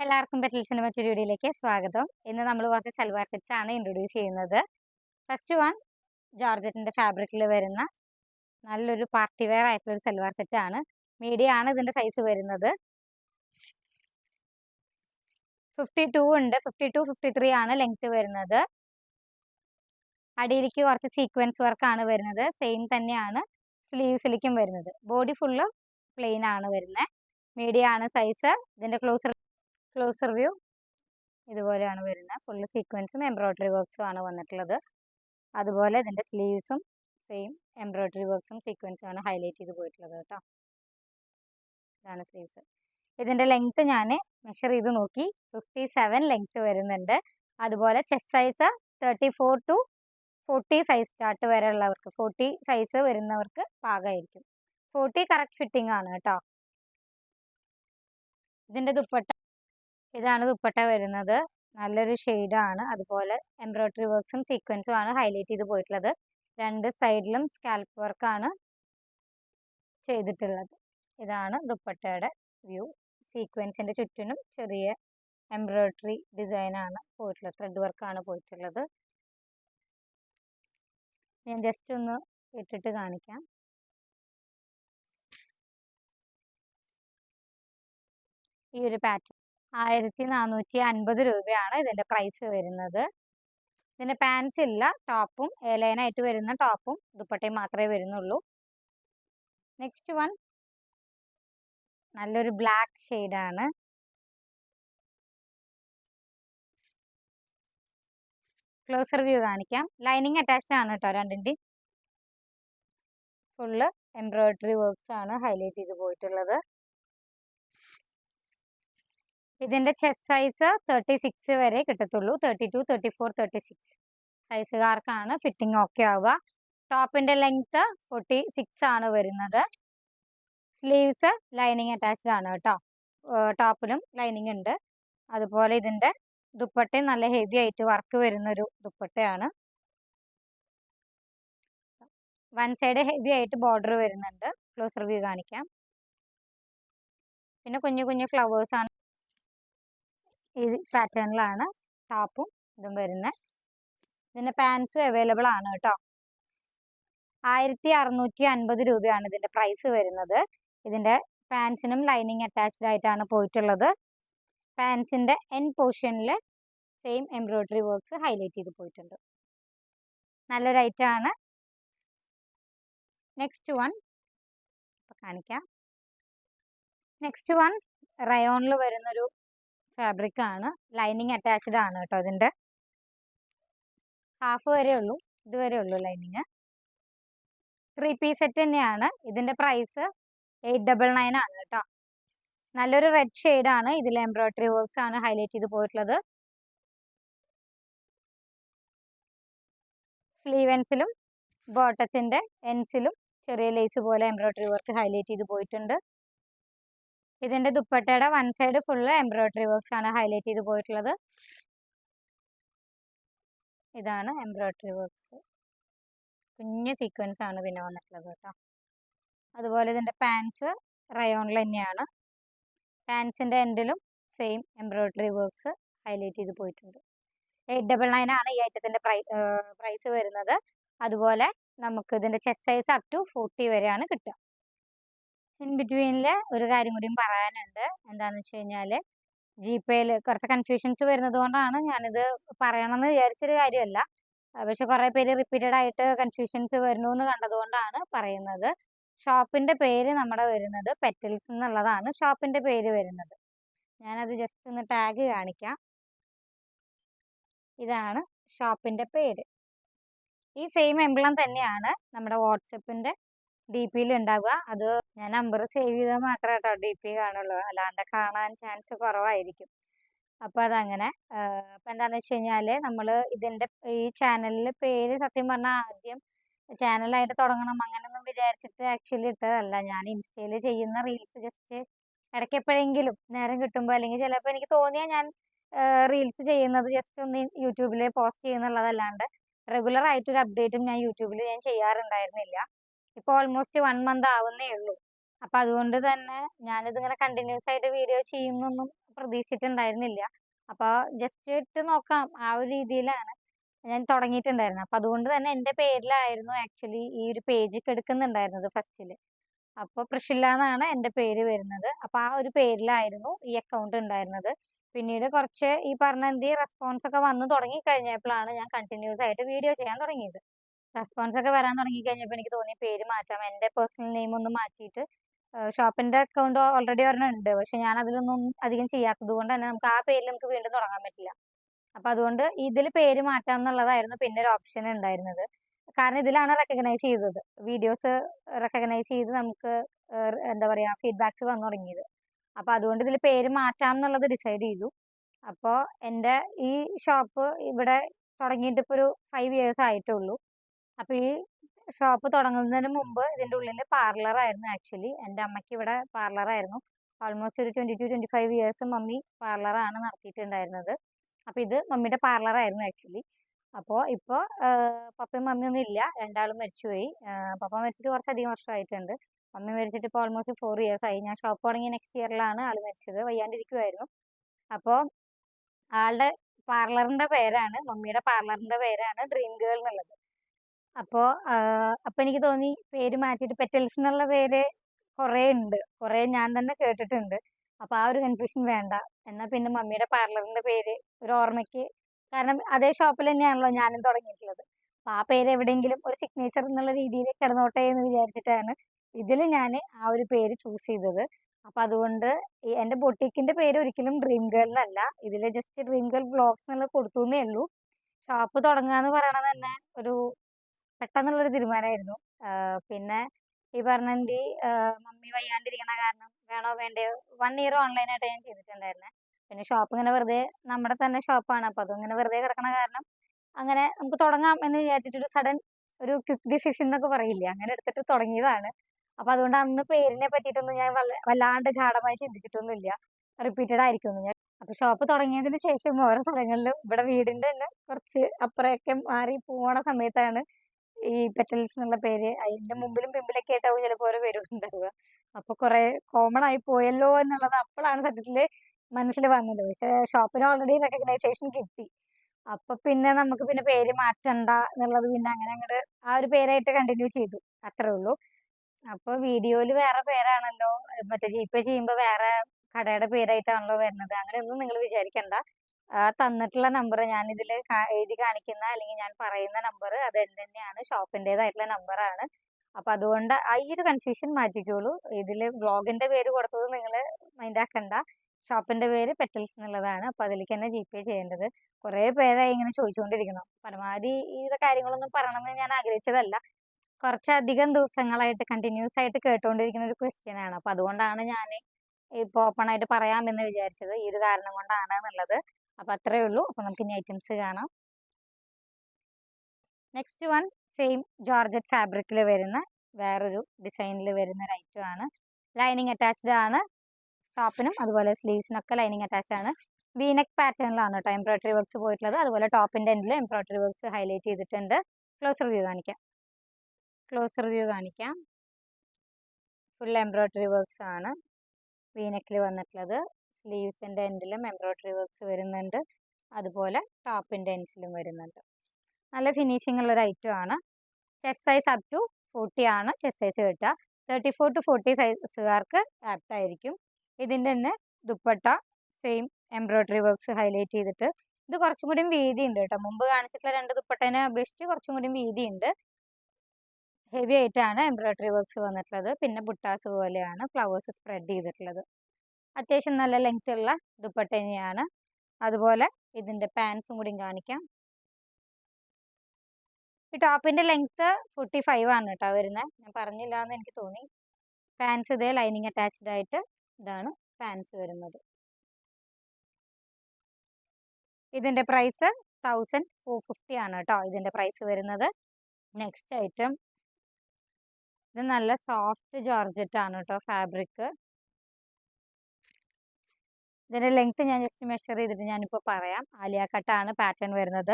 എല്ലാവർക്കും പെറ്റൽസിന്റെ മറ്റൊരു വീഡിയോയിലേക്ക് സ്വാഗതം. ഇന്ന് നമ്മൾ കുറച്ച് സൽവാർ സെറ്റ്സ് ആണ് ഇൻട്രൊഡ്യൂസ് ചെയ്യുന്നത്. ഫസ്റ്റ് വൺ ജോർജറ്റിന്റെ ഫാബ്രിക്കിൽ വരുന്ന നല്ലൊരു പാർട്ടി വെയർ ആയിട്ടുള്ള ഒരു സൽവാർ സെറ്റ് ആണ്. മീഡിയം ആണ് ഇതിന്റെ സൈസ് വരുന്നത്. ഫിഫ്റ്റി ടു ഉണ്ട്. ഫിഫ്റ്റി ടു ഫിഫ്റ്റി ത്രീ ആണ് ലെങ്ത് വരുന്നത്. അടിയിലേക്ക് കുറച്ച് സീക്വൻസ് വർക്കാണ് വരുന്നത്. സെയിം തന്നെയാണ് സ്ലീവ്സിലേക്കും വരുന്നത്. ബോഡി ഫുള്ള് പ്ലെയിൻ ആണ് വരുന്നത്. മീഡിയം ആണ് സൈസ് ഇതിന്റെ ക്ലോസർ ക്ലോസർ വ്യൂ. ഇതുപോലെയാണ് വരുന്നത്. ഫുള്ള് സീക്വൻസും എംബ്രോയ്ഡറി വർക്ക്സും ആണ് വന്നിട്ടുള്ളത്. അതുപോലെ ഇതിന്റെ സ്ലീവ്സും സെയിം എംബ്രോയ്ഡറി വർക്ക്സും സീക്വൻസും ആണ് ഹൈലൈറ്റ് ചെയ്ത് പോയിട്ടുള്ളത് കേട്ടോ. ഇതാണ് സ്ലീവ്സ് ഇതിന്റെ ലെങ്ത്ത് ഞാൻ മെഷർ ചെയ്ത് നോക്കി. ഫിഫ്റ്റി സെവൻ ലെങ്ത്ത് വരുന്നുണ്ട്. അതുപോലെ chest size thirty four to forty size start വരെ ഉള്ളവർക്ക് ഫോർട്ടി സൈസ് വരുന്നവർക്ക് പാകമായിരിക്കും. ഫോർട്ടി കറക്റ്റ് ഫിറ്റിംഗ് ആണ് കേട്ടോ. ഇതിന്റെ ദുപ്പട്ട ഇതാണ് ദുപ്പട്ട വരുന്നത്. നല്ലൊരു ആണ് അതുപോലെ എംബ്രോയ്ഡറി വർക്ക്സും സീക്വൻസും ആണ് ഹൈലൈറ്റ് ചെയ്ത് പോയിട്ടുള്ളത്. രണ്ട് സൈഡിലും സ്കാൽപ്പ് വർക്കാണ് ചെയ്തിട്ടുള്ളത്. ഇതാണ് ദുപ്പട്ടയുടെ വ്യൂ. സീക്വൻസിന്റെ ചുറ്റിനും ചെറിയ എംബ്രോയ്ഡറി ഡിസൈനാണ് പോയിട്ടുള്ളത് ത്രെഡ് വർക്കാണ് പോയിട്ടുള്ളത്. ഞാൻ ജസ്റ്റ് ഒന്ന് ഇട്ടിട്ട് കാണിക്കാം. ഈ ഒരു പാറ്റേൺ ആയിരത്തി നാനൂറ്റി അൻപത് രൂപയാണ് ഇതിന്റെ പ്രൈസ് വരുന്നത്. ഇതിന്റെ പാൻസ് ഇല്ല ടോപ്പും ഏലൈനായിട്ട് വരുന്ന ടോപ്പും ദുപ്പട്ടയും മാത്രമേ വരുന്നുള്ളൂ. നെക്സ്റ്റ് വൺ നല്ലൊരു ബ്ലാക്ക് ഷെയ്ഡാണ് ക്ലോസർ വ്യൂ കാണിക്കാം. ലൈനിങ് അറ്റാച്ച്ഡ് ആണ് കേട്ടോ രണ്ടിന്റെയും ഫുള്ള് എംബ്രോയിഡറി വർക്ക്സ് ആണ് ഹൈലൈറ്റ് ചെയ്ത് പോയിട്ടുള്ളത്. ഇതിന്റെ ചെസ്റ്റ് സൈസ് തേർട്ടി സിക്സ് വരെ കിട്ടത്തുള്ളൂ. Thirty two thirty four thirty six സൈസുകാർക്കാണ് fitting okay ആവുക. ടോപ്പിന്റെ ലെങ്ത്ത് ഫോർട്ടി സിക്സ് ആണ് വരുന്നത്. സ്ലീവ്സ് ലൈനിങ് അറ്റാച്ച്ഡ് ആണ് കേട്ടോ. ടോപ്പിലും ലൈനിങ് ഉണ്ട്. അതുപോലെ ഇതിന്റെ ദുപ്പട്ട നല്ല ഹെവി ആയിട്ട് വർക്ക് വരുന്നൊരു ദുപ്പട്ടയാണ്. വൺ സൈഡ് ഹെവി ആയിട്ട് ബോർഡർ വരുന്നുണ്ട്. ക്ലോസർ വ്യൂ കാണിക്കാം. പിന്നെ കുഞ്ഞു കുഞ്ഞു ഫ്ലവേഴ്സ് ആണ് ഈ പാറ്റേണിലാണ് ടോപ്പും ഇതും വരുന്നത് ഇതിന്റെ പാൻസും അവൈലബിൾ ആണ് കേട്ടോ. ആയിരത്തി അറുന്നൂറ്റി അൻപത് രൂപയാണ് ഇതിന്റെ പ്രൈസ് വരുന്നത്. ഇതിന്റെ പാൻസിനും ലൈനിങ് അറ്റാച്ച്ഡ് ആയിട്ടാണ് പോയിട്ടുള്ളത്. പാൻസിന്റെ എൻ പോർഷനിൽ സെയിം എംബ്രോയ്ഡറി വർക്ക്സ് ഹൈലൈറ്റ് ചെയ്ത് പോയിട്ടുണ്ട്. നല്ലൊരു ആണ്. Next one. കാണിക്കാം. നെക്സ്റ്റ് വൺ റയോണിൽ വരുന്നൊരു ഫാബ്രിക് ആണ്. ലൈനിങ് അറ്റാച്ച്ഡ് ആണ് കേട്ടോ ഇതിന്റെ ഹാഫ് വരെ ഉള്ളൂ. ഇതുവരെ ഉള്ളൂ ലൈനിങ് ത്രീ പീസ് സെറ്റ് തന്നെയാണ്. ഇതിന്റെ പ്രൈസ് എയ്റ്റ് ഡബിൾ നയൻ ആണ് കേട്ടോ. നല്ലൊരു റെഡ് ഷെയ്ഡ് ആണ്. ഇതിൽ എംബ്രോയ്ഡറി വർക്ക്സ് ആണ് ഹൈലൈറ്റ് ചെയ്ത് പോയിട്ടുള്ളത്. സ്ലീവൻസിലും ബോട്ടത്തിന്റെ എൻസിലും ചെറിയ ലേസ് പോലെ എംബ്രോയ്ഡറി വർക്ക് ഹൈലൈറ്റ് ചെയ്ത് പോയിട്ടുണ്ട്. ഇതിന്റെ ദുപ്പട്ടയുടെ one side full embroidery works ആണ് ഹൈലൈറ്റ് ചെയ്ത് പോയിട്ടുള്ളത്. ഇതാണ് എംബ്രോയ്ഡറി വർക്ക്സ് കുഞ്ഞ് സീക്വൻസ് ആണ് പിന്നെ വന്നിട്ടുള്ളത് കേട്ടോ. അതുപോലെ ഇതിന്റെ പാൻസ് റയോണിൽ തന്നെയാണ്. പാൻസിന്റെ എൻഡിലും സെയിം എംബ്രോയ്ഡറി വർക്ക്സ് ഹൈലൈറ്റ് ചെയ്ത് പോയിട്ടുണ്ട്. എയ്റ്റ് ഡബിൾ നയൻ ആണ് ഈ ഐറ്റത്തിന്റെ പ്രൈസ് വരുന്നത്. അതുപോലെ നമുക്ക് ഇതിന്റെ chest size up to forty വരെയാണ് കിട്ടുക. ഇൻ ബിറ്റ്വീനിൽ ഒരു കാര്യം കൂടിയും പറയാനുണ്ട്. എന്താണെന്ന് വെച്ച് കഴിഞ്ഞാൽ ജി പേയിൽ കുറച്ച് കൺഫ്യൂഷൻസ് വരുന്നത് കൊണ്ടാണ് ഞാനിത് പറയണമെന്ന് വിചാരിച്ചൊരു കാര്യമല്ല. പക്ഷെ കുറേ പേര് റിപ്പീറ്റഡ് ആയിട്ട് കൺഫ്യൂഷൻസ് വരുന്നു എന്ന് കണ്ടതുകൊണ്ടാണ് പറയുന്നത്. ഷോപ്പിന്റെ പേര് നമ്മുടെ വരുന്നത് പെറ്റൽസ് എന്നുള്ളതാണ് ഷോപ്പിന്റെ പേര് വരുന്നത്. ഞാനത് ജസ്റ്റ് ഒന്ന് ടാഗ് കാണിക്കാം. ഇതാണ് ഷോപ്പിന്റെ പേര്. ഈ സെയിം എംബ്ലം തന്നെയാണ് നമ്മുടെ വാട്സപ്പിന്റെ ഡി പിയിൽ ഉണ്ടാവുക അത് ഞാൻ നമ്പർ സേവ് ചെയ്താൽ മാത്രമേ കേട്ടോ ഡി പി കാണുള്ളൂ. അല്ലാണ്ട് കാണാൻ ചാൻസ് കുറവായിരിക്കും. അപ്പോൾ അതങ്ങനെ അപ്പോൾ എന്താണെന്ന് വെച്ച് കഴിഞ്ഞാൽ നമ്മൾ ഇതിന്റെ ഈ ചാനലിൽ പേര് സത്യം പറഞ്ഞാൽ ആദ്യം ചാനലായിട്ട് തുടങ്ങണം അങ്ങനെയൊന്നും വിചാരിച്ചിട്ട് ആക്ച്വലി ഇട്ടതല്ല. ഞാൻ ഇൻസ്റ്റയിൽ ചെയ്യുന്ന റീൽസ് ജസ്റ്റ് ഇടയ്ക്ക് എപ്പോഴെങ്കിലും നേരം കിട്ടുമ്പോൾ അല്ലെങ്കിൽ ചിലപ്പോൾ എനിക്ക് തോന്നിയാൽ ഞാൻ റീൽസ് ചെയ്യുന്നത് ജസ്റ്റ് ഒന്ന് യൂട്യൂബിൽ പോസ്റ്റ് ചെയ്യുന്നുള്ളതല്ലാണ്ട് റെഗുലർ ആയിട്ടൊരു അപ്ഡേറ്റും ഞാൻ യൂട്യൂബിൽ ഞാൻ ചെയ്യാറുണ്ടായിരുന്നില്ല. ഇപ്പോൾ ഓൾമോസ്റ്റ് വൺ മന്ത് ആവുന്നേ ഉള്ളൂ. അപ്പം അതുകൊണ്ട് തന്നെ ഞാനിതിങ്ങനെ കണ്ടിന്യൂസ് ആയിട്ട് വീഡിയോ ചെയ്യുന്നൊന്നും പ്രതീക്ഷിച്ചിട്ടുണ്ടായിരുന്നില്ല. അപ്പോൾ ജസ്റ്റ് ഇട്ട് നോക്കാം. ആ ഒരു രീതിയിലാണ് ഞാൻ തുടങ്ങിയിട്ടുണ്ടായിരുന്നത്. അപ്പോൾ അതുകൊണ്ട് തന്നെ എന്റെ പേരിലായിരുന്നു ആക്ച്വലി ഈ ഒരു പേജ് എടുക്കുന്നുണ്ടായിരുന്നത് ഫസ്റ്റിൽ അപ്പോൾ പ്രഷില്ല എന്നാണ് എന്റെ പേര് വരുന്നത്. അപ്പോൾ ആ ഒരു പേരിലായിരുന്നു ഈ അക്കൗണ്ട് ഉണ്ടായിരുന്നത്. പിന്നീട് കുറച്ച് ഈ പറഞ്ഞ എന്ത് റെസ്പോൺസ് ഒക്കെ വന്നു തുടങ്ങി കഴിഞ്ഞപ്പോഴാണ് ഞാൻ കണ്ടിന്യൂസ് ആയിട്ട് വീഡിയോ ചെയ്യാൻ തുടങ്ങിയത്. റെസ്പോൺസ് ഒക്കെ വരാൻ തുടങ്ങി കഴിഞ്ഞപ്പോൾ എനിക്ക് തോന്നി പേര് മാറ്റാം എന്റെ പേഴ്സണൽ നെയിം ഒന്ന് മാറ്റിയിട്ട് ഷോപ്പിന്റെ അക്കൗണ്ട് ഓൾറെഡി ഒരെണ്ണം ഉണ്ട് പക്ഷെ ഞാൻ അതിലൊന്നും അധികം ചെയ്യാത്തത് കൊണ്ട് തന്നെ നമുക്ക് ആ പേരിൽ നമുക്ക് വീണ്ടും തുടങ്ങാൻ പറ്റില്ല. അപ്പം അതുകൊണ്ട് ഇതിൽ പേര് മാറ്റാം എന്നുള്ളതായിരുന്നു പിന്നെ ഒരു ഓപ്ഷൻ ഉണ്ടായിരുന്നത്. കാരണം ഇതിലാണ് റെക്കഗ്നൈസ് ചെയ്തത്. വീഡിയോസ് റെക്കഗ്നൈസ് ചെയ്ത് നമുക്ക് എന്താ പറയുക ഫീഡ്ബാക്സ് വന്നു തുടങ്ങിയത്. അപ്പോൾ അതുകൊണ്ട് ഇതിൽ പേര് മാറ്റാം എന്നുള്ളത് ഡിസൈഡ് ചെയ്തു. അപ്പോൾ എന്റെ ഈ ഷോപ്പ് ഇവിടെ തുടങ്ങിയിട്ട് ഒരു ഫൈവ് ഇയേഴ്സ് ആയിട്ടുള്ളൂ. അപ്പോൾ ഈ ഷോപ്പ് തുടങ്ങുന്നതിന് മുമ്പ് ഇതിന്റെ ഉള്ളിൽ പാർലർ ആയിരുന്നു ആക്ച്വലി. എന്റെ അമ്മയ്ക്ക് ഇവിടെ പാർലർ ആയിരുന്നു. ഓൾമോസ്റ്റ് ഒരു twenty two twenty five years mummy parlour ആണ് നടത്തിയിട്ടുണ്ടായിരുന്നത്. അപ്പോൾ ഇത് മമ്മിയുടെ പാർലർ ആയിരുന്നു ആക്ച്വലി. അപ്പോൾ ഇപ്പോ പപ്പയും മമ്മിയൊന്നും ഇല്ല. രണ്ടാളും മരിച്ചുപോയി. പപ്പ മരിച്ചിട്ട് കുറച്ചധികം വർഷമായിട്ടുണ്ട്. മമ്മി മരിച്ചിട്ട് ഇപ്പോൾ ഓൾമോസ്റ്റ് ഫോർ ഇയേഴ്സ് ആയി. ഞാൻ ഷോപ്പ് തുടങ്ങിയ നെക്സ്റ്റ് ഇയറിലാണ് ആൾ മരിച്ചത്. വയ്യാണ്ടിരിക്കുമായിരുന്നു അപ്പോൾ ആളുടെ പാർലറിന്റെ പേരാണ് മമ്മിയുടെ പാർലറിന്റെ പേരാണ് ഡ്രീം ഗേൾ എന്നുള്ളത്. അപ്പോൾ അപ്പോൾ എനിക്ക് തോന്നി പേര് മാറ്റിയിട്ട് പെറ്റൽസ് എന്നുള്ള പേര് കുറേ ഉണ്ട്. കുറേ ഞാൻ തന്നെ കേട്ടിട്ടുണ്ട്. അപ്പോൾ ആ ഒരു കൺഫ്യൂഷൻ വേണ്ട. എന്നാ പിന്നെ മമ്മിയുടെ പാർലറിന്റെ പേര് ഒരു ഓർമ്മയ്ക്ക് കാരണം അതേ ഷോപ്പിൽ തന്നെയാണല്ലോ ഞാനും തുടങ്ങിയിട്ടുള്ളത്. അപ്പൊ ആ പേര് എവിടെയെങ്കിലും ഒരു സിഗ്നേച്ചർ എന്നുള്ള രീതിയിൽ കിടന്നോട്ടെ എന്ന് വിചാരിച്ചിട്ടാണ് ഇതിൽ ഞാൻ ആ ഒരു പേര് ചൂസ് ചെയ്തത്. അപ്പോൾ അതുകൊണ്ട് എന്റെ ബൊട്ടിക്കിന്റെ പേര് ഒരിക്കലും ഡ്രീം ഗേൾ എന്നല്ല. ഇതിൽ ജസ്റ്റ് ഡ്രീം ഗേൾ ബ്ലോഗ്സ് എന്നുള്ളത് കൊടുത്തു എന്നേ ഉള്ളൂ. ഷോപ്പ് തുടങ്ങുക എന്ന് പറയണത് തന്നെ ഒരു പെട്ടെന്നുള്ളൊരു തീരുമാനമായിരുന്നു. പിന്നെ ഈ പറഞ്ഞെങ്കിൽ മമ്മി വയ്യാണ്ടിരിക്കണ കാരണം വേണോ വേണ്ടയോ വൺ ഇയർ ഓൺലൈനായിട്ട് ഞാൻ ചെയ്തിട്ടുണ്ടായിരുന്നെ. പിന്നെ ഷോപ്പ് ഇങ്ങനെ വെറുതെ നമ്മുടെ തന്നെ ഷോപ്പാണ് അപ്പോൾ അതിങ്ങനെ വെറുതെ കിടക്കണ കാരണം അങ്ങനെ നമുക്ക് തുടങ്ങാം എന്ന് വിചാരിച്ചിട്ടൊരു സഡൻ ഒരു ക്വിക്ക് ഡിസിഷൻ എന്നൊക്കെ പറയില്ലേ അങ്ങനെ എടുത്തിട്ട് തുടങ്ങിയതാണ്. അപ്പോൾ അതുകൊണ്ട് അന്ന് പേരിനെ പറ്റിയിട്ടൊന്നും ഞാൻ വല്ല വല്ലാണ്ട് ഗാഢമായി ചിന്തിച്ചിട്ടൊന്നുമില്ല. റിപ്പീറ്റഡ് ആയിരിക്കും ഞാൻ. അപ്പോൾ ഷോപ്പ് തുടങ്ങിയതിന് ശേഷം ഓരോ സ്ഥലങ്ങളിലും ഇവിടെ വീടിന്റെ തന്നെ കുറച്ച് അപ്പുറമൊക്കെ മാറി പോണ സമയത്താണ് ഈ പെറ്റൽസ് എന്നുള്ള പേര് അതിന്റെ മുമ്പിലും പിമ്പിലൊക്കെ ആയിട്ടാവും ചിലപ്പോൾ ഓരോ പേരുണ്ടാവുക. അപ്പൊ കുറെ കോമൺ ആയി പോയല്ലോ എന്നുള്ളത് അപ്പോഴാണ് സത്യത്തിൽ മനസ്സിൽ വന്നത്. പക്ഷെ ഷോപ്പിന് ഓൾറെഡി റെക്കഗ്നൈസേഷൻ കിട്ടി. അപ്പൊ പിന്നെ നമുക്ക് പിന്നെ പേര് മാറ്റണ്ട എന്നുള്ളത് പിന്നെ അങ്ങനെ അങ്ങോട്ട് ആ ഒരു പേരായിട്ട് കണ്ടിന്യൂ ചെയ്തു. അത്രേ ഉള്ളൂ. അപ്പൊ വീഡിയോയിൽ വേറെ പേരാണല്ലോ. മറ്റേ ജി പേ ചെയ്യുമ്പോൾ വേറെ കടയുടെ പേരായിട്ടാണല്ലോ വരുന്നത്. അങ്ങനെയൊന്നും നിങ്ങൾ വിചാരിക്കണ്ട. തന്നിട്ടുള്ള നമ്പർ ഞാൻ ഇതിൽ എഴുതി കാണിക്കുന്ന അല്ലെങ്കിൽ ഞാൻ പറയുന്ന നമ്പർ അത് എന്റെ തന്നെയാണ് ഷോപ്പിന്റെതായിട്ടുള്ള നമ്പറാണ് അപ്പോൾ അതുകൊണ്ട് ആ ഈ ഒരു കൺഫ്യൂഷൻ മാറ്റിക്കോളൂ. ഇതിൽ ബ്ലോഗിന്റെ പേര് കൊടുത്തത് നിങ്ങൾ മൈൻഡ് ആക്കണ്ട. ഷോപ്പിന്റെ പേര് പെറ്റൽസ് എന്നുള്ളതാണ്. അപ്പോൾ അതിലേക്ക് തന്നെ ജി പേ ചെയ്യേണ്ടത്. കുറേ പേരായി ഇങ്ങനെ ചോദിച്ചുകൊണ്ടിരിക്കണം പരമാവധി ഈ കാര്യങ്ങളൊന്നും പറയണമെന്ന് ഞാൻ ആഗ്രഹിച്ചതല്ല. കുറച്ചധികം ദിവസങ്ങളായിട്ട് കണ്ടിന്യൂസ് ആയിട്ട് കേട്ടുകൊണ്ടിരിക്കുന്ന ഒരു ക്വസ്റ്റ്യൻ ആണ്. അപ്പോൾ അതുകൊണ്ടാണ് ഞാൻ ഇപ്പോൾ ഓപ്പൺ ആയിട്ട് പറയാമെന്ന് വിചാരിച്ചത്. ഈ ഒരു കാരണം കൊണ്ടാണ് എന്നുള്ളത്. അപ്പോൾ അത്രയേ ഉള്ളൂ. അപ്പൊ നമുക്ക് ഇനി ഐറ്റംസ് കാണാം. നെക്സ്റ്റ് വൺ സെയിം ജോർജറ്റ് ഫാബ്രിക്കിൽ വരുന്ന വേറൊരു ഡിസൈനിൽ വരുന്ന ഒരു ഐറ്റം ആണ്. ലൈനിങ് അറ്റാച്ച്ഡ് ആണ്. ടോപ്പിനും അതുപോലെ സ്ലീവ്സിനൊക്കെ ലൈനിങ് അറ്റാച്ച്ഡ് ആണ്. വീനെക്ക് പാറ്റേണിലാണ് കേട്ടോ എംബ്രോയിഡറി വർക്ക്സ് പോയിട്ടുള്ളത്. അതുപോലെ ടോപ്പിന്റെ എൻഡിൽ എംബ്രോയിഡറി വർക്ക്സ് ഹൈലൈറ്റ് ചെയ്തിട്ടുണ്ട്. ക്ലോസർ വ്യൂ കാണിക്കാം. ക്ലോസർ വ്യൂ കാണിക്കാം. ഫുൾ എംബ്രോയിഡറി വർക്ക്സ് ആണ്. വീനെക്കിൽ വന്നിട്ടുള്ളത്. സ്ലീവ്സിന്റെ എൻഡിലും എംബ്രോയ്ഡറി വർക്ക്സ് വരുന്നുണ്ട്. അതുപോലെ ടോപ്പിന്റെ എൻഡ്സിലും വരുന്നുണ്ട്. നല്ല ഫിനിഷിംഗ് ഉള്ളൊരു ഐറ്റം ആണ്. Chest size up to forty ആണ് ചെസ്റ്റ് സൈസ് കിട്ടുക. തേർട്ടി ഫോർ ടു ഫോർട്ടി സൈസുകാർക്ക് ആപ്റ്റ് ആയിരിക്കും. ഇതിന്റെ തന്നെ dupatta same embroidery works highlight ചെയ്തിട്ട്. ഇത് കുറച്ചും കൂടി വീതി ഉണ്ട് കേട്ടോ. മുമ്പ് കാണിച്ചിട്ടുള്ള രണ്ട് ദുപ്പട്ടേനെ അപേക്ഷിച്ച് കുറച്ചും കൂടി വീതി ഉണ്ട്. ഹെവി ആയിട്ടാണ് എംബ്രോയ്ഡറി വർക്ക്സ് വന്നിട്ടുള്ളത്. പിന്നെ ബുട്ടാസ് പോലെയാണ് ഫ്ലവേഴ്സ് സ്പ്രെഡ് ചെയ്തിട്ടുള്ളത്. അത്യാവശ്യം നല്ല ലെങ്ത് ഉള്ള ദുപ്പട്ട തന്നെയാണ്. അതുപോലെ ഇതിന്റെ പാൻസും കൂടി കാണിക്കാം. ഈ ടോപ്പിന്റെ ലെങ്ത്ത് ഫോർട്ടി ഫൈവ് ആണ് കേട്ടോ വരുന്നത് ഞാൻ പറഞ്ഞില്ല എന്ന് എനിക്ക് തോന്നി. പാൻസ് ഇതേ ലൈനിങ് അറ്റാച്ച്ഡ് ആയിട്ട് ഇതാണ് പാൻസ് വരുന്നത്. ഇതിന്റെ പ്രൈസ് തൗസൻഡ് ഫോർ ഫിഫ്റ്റി ആണ് കേട്ടോ ഇതിന്റെ പ്രൈസ് വരുന്നത്. നെക്സ്റ്റ് ഐറ്റം ഇത് നല്ല സോഫ്റ്റ് ജോർജറ്റ് ആണ് കേട്ടോ ഫാബ്രിക് ഇതിന്റെ ലെങ്ത് ഞാൻ ജസ്റ്റ് മെഷർ ചെയ്തിട്ട് ഞാനിപ്പോൾ പറയാം. ആലിയ കട്ടാണ് പാറ്റേൺ വരുന്നത്.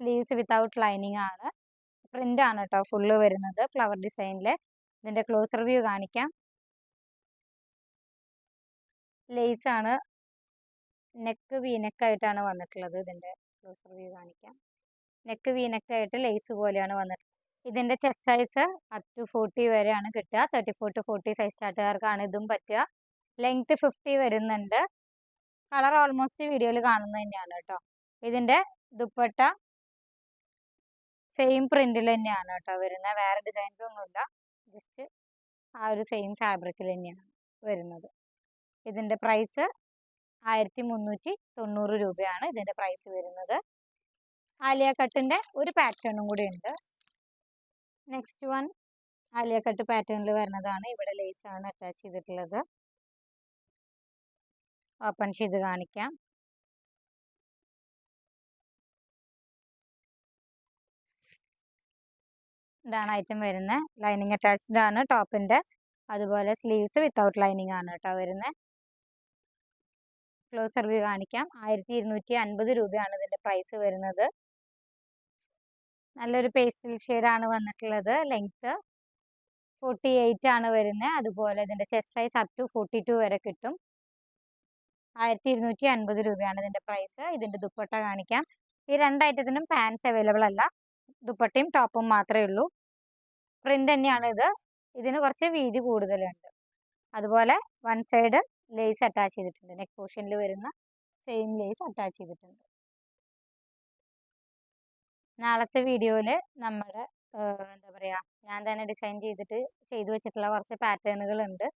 സ്ലീവ്സ് വിത്തൗട്ട് ലൈനിങ് ആണ്. പ്രിന്റ് ആണ് കേട്ടോ ഫുള്ള് വരുന്നത് ഫ്ലവർ ഡിസൈനിൽ ഇതിന്റെ ക്ലോസർ വ്യൂ കാണിക്കാം. ലേസ് ആണ്. നെക്ക് വീനെക്ക് ആയിട്ടാണ് വന്നിട്ടുള്ളത് ഇതിന്റെ ക്ലോസർ വ്യൂ കാണിക്കാം. നെക്ക് വീനെക്ക് ആയിട്ട് ലേസ് പോലെയാണ് വന്നിട്ടുള്ളത് ഇതിന്റെ chest size up to forty വരെയാണ് കിട്ടുക. Thirty four to forty size ചാട്ടുകാർക്കാണ് ഇതും പറ്റുക. ലെങ്ത് ഫിഫ്റ്റി വരുന്നുണ്ട്. കളർ ഓൾമോസ്റ്റ് ഈ വീഡിയോയിൽ കാണുന്നത് തന്നെയാണ് കേട്ടോ. ഇതിന്റെ ദുപ്പട്ട സെയിം പ്രിന്റിൽ തന്നെയാണ് കേട്ടോ വരുന്നത്. വേറെ ഡിസൈൻസ് ഒന്നുമില്ല ജസ്റ്റ് ആ ഒരു സെയിം ഫാബ്രിക്കിൽ തന്നെയാണ് വരുന്നത്. ഇതിന്റെ പ്രൈസ് ആയിരത്തി മുന്നൂറ്റി തൊണ്ണൂറ് രൂപയാണ് ഇതിന്റെ പ്രൈസ് വരുന്നത്. ആലിയ കട്ടിന്റെ ഒരു പാറ്റേണും കൂടി ഉണ്ട്. നെക്സ്റ്റ് വൺ ആലിയ കട്ട് പാറ്റേണിൽ വരുന്നതാണ്. ഇവിടെ ലേസ് ആണ് അറ്റാച്ച് ചെയ്തിട്ടുള്ളത്. ഓപ്പൺ ചെയ്ത് കാണിക്കാം. ഇതാണ് ഐറ്റം വരുന്നത് ലൈനിങ് അറ്റാച്ച്ഡ് ആണ് ടോപ്പിന്റെ അതുപോലെ സ്ലീവ്സ് വിത്തൗട്ട് ലൈനിങ് ആണ് കേട്ടോ വരുന്നത് ക്ലോസർ വ്യൂ കാണിക്കാം. ആയിരത്തി ഇരുന്നൂറ്റി അൻപത് രൂപയാണ് ഇതിന്റെ പ്രൈസ് വരുന്നത്. നല്ലൊരു പേസ്റ്റൽ ആണ് വന്നിട്ടുള്ളത് ലെങ്ത്ത് ഫോർട്ടി എയ്റ്റ് ആണ് വരുന്നത് അതുപോലെ ഇതിന്റെ chest size up to forty two വരെ കിട്ടും. ആയിരത്തി ഇരുന്നൂറ്റി അൻപത് രൂപയാണ് ഇതിന്റെ പ്രൈസ് ഇതിന്റെ ദുപ്പട്ട കാണിക്കാം. ഈ രണ്ട് ഐറ്റത്തിനും പാൻസ് അവൈലബിൾ അല്ല. ദുപ്പട്ടയും ടോപ്പും മാത്രമേ ഉള്ളൂ. പ്രിന്റ് തന്നെയാണ് ഇത്. ഇതിന് കുറച്ച് വീതി കൂടുതലുണ്ട്. അതുപോലെ വൺ സൈഡ് ലേസ് അറ്റാച്ച് ചെയ്തിട്ടുണ്ട്. നെക്ക് പോർഷനിൽ വരുന്ന സെയിം ലേസ് അറ്റാച്ച് ചെയ്തിട്ടുണ്ട്. നാളത്തെ വീഡിയോയിൽ നമ്മുടെ എന്താ പറയുക ഞാൻ തന്നെ ഡിസൈൻ ചെയ്തിട്ട് ചെയ്തു വെച്ചിട്ടുള്ള കുറച്ച് പാറ്റേണുകൾ ഉണ്ട്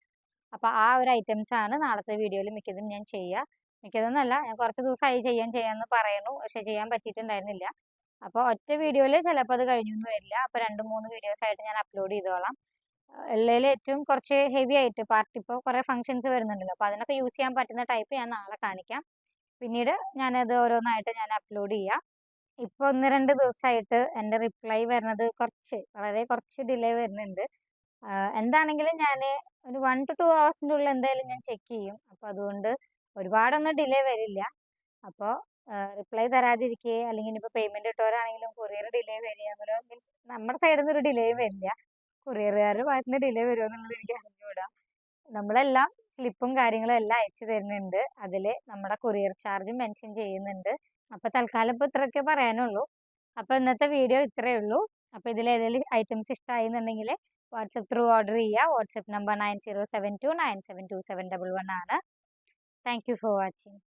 അപ്പോൾ ആ ഒരു ഐറ്റംസ് ആണ് നാളത്തെ വീഡിയോയിൽ മിക്കതും ഞാൻ ചെയ്യുക. മിക്കതൊന്നല്ല ഞാൻ കുറച്ച് ദിവസമായി ചെയ്യാൻ ചെയ്യാമെന്ന് പറയുന്നു. പക്ഷെ ചെയ്യാൻ പറ്റിയിട്ടുണ്ടായിരുന്നില്ല. അപ്പോൾ ഒറ്റ വീഡിയോയിൽ ചിലപ്പോൾ അത് എന്ന് വരില്ല. അപ്പോൾ രണ്ട് മൂന്ന് വീഡിയോസ് ആയിട്ട് ഞാൻ അപ്ലോഡ് ചെയ്തോളാം. ഉള്ളതിൽ ഏറ്റവും കുറച്ച് ഹെവി ആയിട്ട് പാർട്ടി ഇപ്പോൾ കുറേ ഫങ്ഷൻസ് വരുന്നുണ്ടല്ലോ. അപ്പോൾ അതിനൊക്കെ യൂസ് ചെയ്യാൻ പറ്റുന്ന ടൈപ്പ് ഞാൻ നാളെ കാണിക്കാം. പിന്നീട് ഞാനത് ഓരോന്നായിട്ട് ഞാൻ അപ്ലോഡ് ചെയ്യാം. ഇപ്പോൾ ഒന്ന് രണ്ട് ദിവസമായിട്ട് എന്റെ റിപ്ലൈ വരുന്നത് കുറച്ച് വളരെ കുറച്ച് ഡിലേ വരുന്നുണ്ട്. എന്താണെങ്കിലും ഞാൻ ഒരു വൺ ടു ടു ഹവേഴ്സിന്റെ ഉള്ളിൽ എന്തായാലും ഞാൻ ചെക്ക് ചെയ്യും. അപ്പോൾ അതുകൊണ്ട് ഒരുപാടൊന്നും ഡിലേ വരില്ല. അപ്പോൾ റിപ്ലൈ തരാതിരിക്കുക അല്ലെങ്കിൽ ഇനിയിപ്പോൾ പേയ്മെന്റ് ഇട്ടവരാണെങ്കിലും കൊറിയർ ഡിലേ വരിക അങ്ങനെ മീൻസ് നമ്മുടെ സൈഡിൽ നിന്ന് ഒരു ഡിലേ വരില്ല. കൊറിയറുകാരുടെ ഭാഗത്ത് നിന്ന് ഡിലേ വരുമോ എന്നുള്ളത് എനിക്ക് അറിഞ്ഞുകൂടാ. നമ്മളെല്ലാം സ്ലിപ്പും കാര്യങ്ങളും എല്ലാം അയച്ചു തരുന്നുണ്ട്. അതിൽ നമ്മുടെ കൊറിയർ ചാർജും മെൻഷൻ ചെയ്യുന്നുണ്ട്. അപ്പോൾ തൽക്കാലം ഇപ്പോൾ ഇത്രയൊക്കെ പറയാനുള്ളൂ. അപ്പോൾ ഇന്നത്തെ വീഡിയോ ഇത്രയേ ഉള്ളൂ. അപ്പോൾ ഇതിൽ ഏതെങ്കിലും ഐറ്റംസ് ഇഷ്ടമായി എന്നുണ്ടെങ്കിൽ വാട്സപ്പ് ത്രൂ ഓർഡർ ചെയ്യുക WhatsApp number nine zero seven two nine seven two seven double one ആണ്. Thank you for watching.